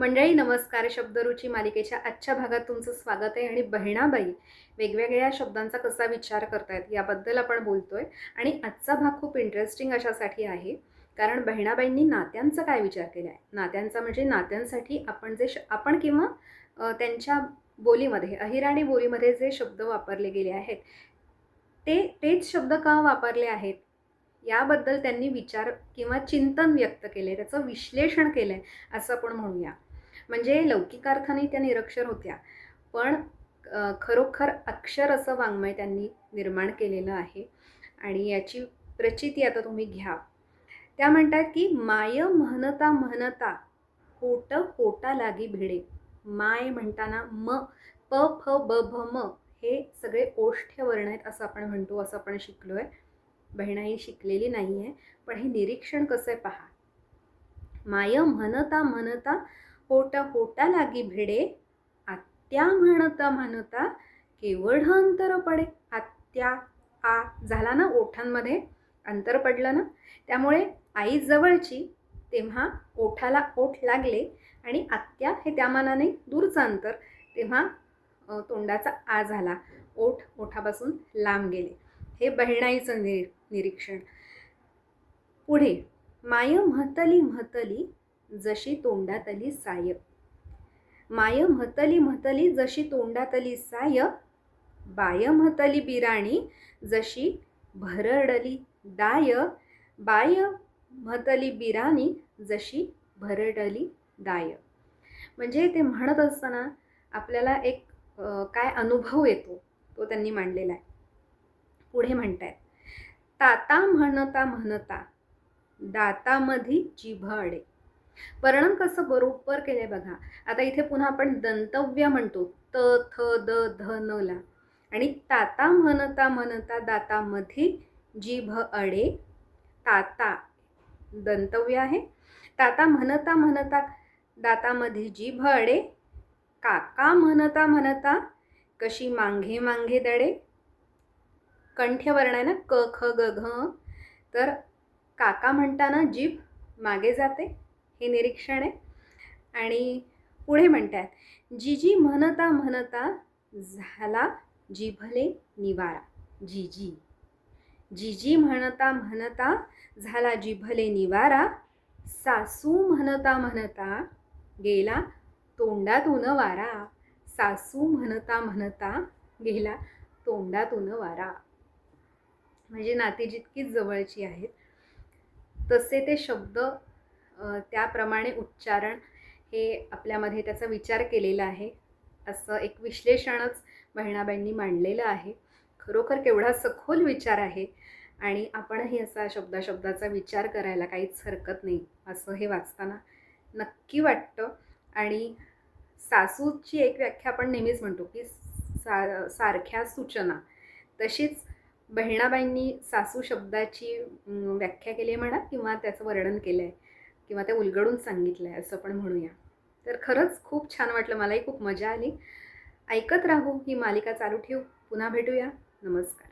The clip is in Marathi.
मंडळी नमस्कार. शब्दरुची मालिकेच्या आजच्या भागात तुमचं स्वागत आहे आणि बहिणाबाई वेगवेगळ्या शब्दांचा कसा विचार करतायत याबद्दल आपण बोलतोय. आणि आजचा भाग खूप इंटरेस्टिंग अशासाठी आहे. कारण बहिणाबाईंनी नात्यांचा काय विचार केला आहे नात्यांचा म्हणजे नात्यांसाठी आपण जे श आपण किंवा त्यांच्या बोलीमध्ये अहिराणी बोलीमध्ये जे शब्द वापरले गेले आहेत ते तेच शब्द का वापरले आहेत? याबद्दल त्यांनी विचार किंवा चिंतन व्यक्त केले त्याचं विश्लेषण केलं आहे असं आपण म्हणूया. म्हणजे लौकिकार्थाने त्या निरक्षर होत्या. पण खरोखर अक्षर असं वाङ्मय त्यांनी निर्माण केलेलं आहे आणि याची प्रचिती आता तुम्ही घ्या. त्या म्हणतात की माय म्हणता म्हणता होट होटा लागी भिडे. माय म्हणताना म प फ ब भ म हे सगळे ओष्ठ्य वर्ण आहेत असं आपण म्हणतो असं आपण शिकलो आहे बहिणाई शिकलेली नाही आहे पण हे निरीक्षण कसं आहे पहा. माय म्हणता म्हणता पोट पोटा लागी भिडे. आत्या म्हणता म्हणता केवढ अंतर पडे. आत्या आ झाला ना ओठांमध्ये? अंतर पडलं ना? त्यामुळे आई जवळची तेव्हा ओठाला ओठ लागले आणि आत्या हे त्या मानाने दूरचं अंतर तेव्हा तोंडाचा आ झाला. ओठ ओठापासून लांब गेले. हे बहिणाईचं निरीक्षण. पुढे माय म्हतली म्हतली जशी तोंडातली साय. माय म्हतली म्हतली जशी तोंडातली साय बाय म्हतली बिराणी जशी भरडली दाय बाय म्हतली बिराणी जशी भरडली दाय म्हणजे ते म्हणत असताना आपल्याला एक काय अनुभव येतो तो त्यांनी मांडलेला आहे. पुढे म्हणतायत ताता म्हणता म्हणता दातामधी जिभ अडे वर्णन कसं बरोबर केलंय बघा. आता इथे पुन्हा आपण दंतव्य म्हणतो. त थ द ध न ला. आणि ताता म्हणता म्हणता दातामध्ये जिभ अडे. ताता दंतव्य आहे. ताता म्हणता म्हणता दातामध्ये जिभ अडे. काका म्हणता म्हणता कशी मांगे मांगे दडे. कंठ्यवर्ण आहे ना क ख ग घ. तर काका म्हणताना जीभ मागे जाते. हे निरीक्षण आहे. आणि पुढे म्हणतात जिजी म्हणता म्हणता झाला जिभले निवारा. जिजी. जिजी म्हणता म्हणता झाला जिभले निवारा. सासू म्हणता म्हणता गेला तोंडातून वारा. सासू म्हणता म्हणता गेला तोंडातून वारा. म्हणजे नाती जितकीच जवळची आहेत तसे ते शब्द त्याप्रमाणे उच्चारण हे आपल्यामध्ये त्याचा विचार केलेला आहे. असं एक विश्लेषणच बहिणाबाईंनी मांडलेलं आहे. खरोखर केवढा सखोल विचार आहे आणि आपणही असा शब्दाशब्दाचा विचार करायला काहीच हरकत नाही असं हे वाचताना नक्की वाटतं. आणि सासूची एक व्याख्या आपण नेहमीच म्हणतो की सा सारख्या सूचना. तशीच बहिणाबाईंनी सासू शब्दाची व्याख्या केली आहे म्हणा किंवा त्याचं वर्णन केलं आहे किंवा ते उलगडून सांगितलं आहे असं पण म्हणूया. तर खरंच खूप छान वाटलं मलाही खूप मजा आली. ऐकत राहू ही मालिका चालू ठेवू. पुन्हा भेटूया. नमस्कार.